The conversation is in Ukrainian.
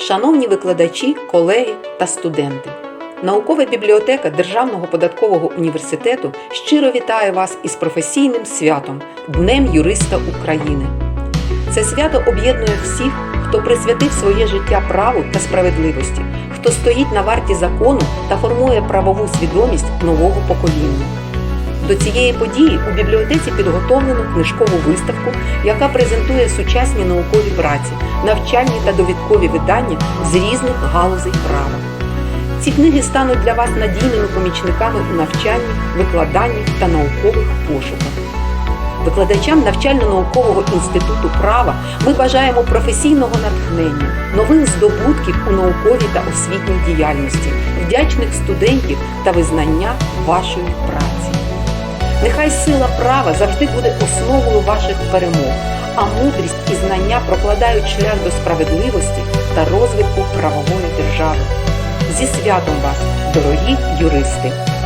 Шановні викладачі, колеги та студенти, наукова бібліотека Державного податкового університету щиро вітає вас із професійним святом Днем Юриста України. Це свято об'єднує всіх, хто присвятив своє життя праву та справедливості, хто стоїть на варті закону та формує правову свідомість нового покоління. До цієї події у бібліотеці підготовлено книжкову виставку, яка презентує сучасні наукові праці, навчальні та довідкові видання з різних галузей права. Ці книги стануть для вас надійними помічниками у навчанні, викладанні та наукових пошуках. Викладачам навчально-наукового інституту права ми бажаємо професійного натхнення, нових здобутків у науковій та освітній діяльності, вдячних студентів та визнання вашої праці. Нехай сила права завжди буде основою ваших перемог, а мудрість і знання прокладають шлях до справедливості та розвитку правової держави. Зі святом вас, дорогі юристи!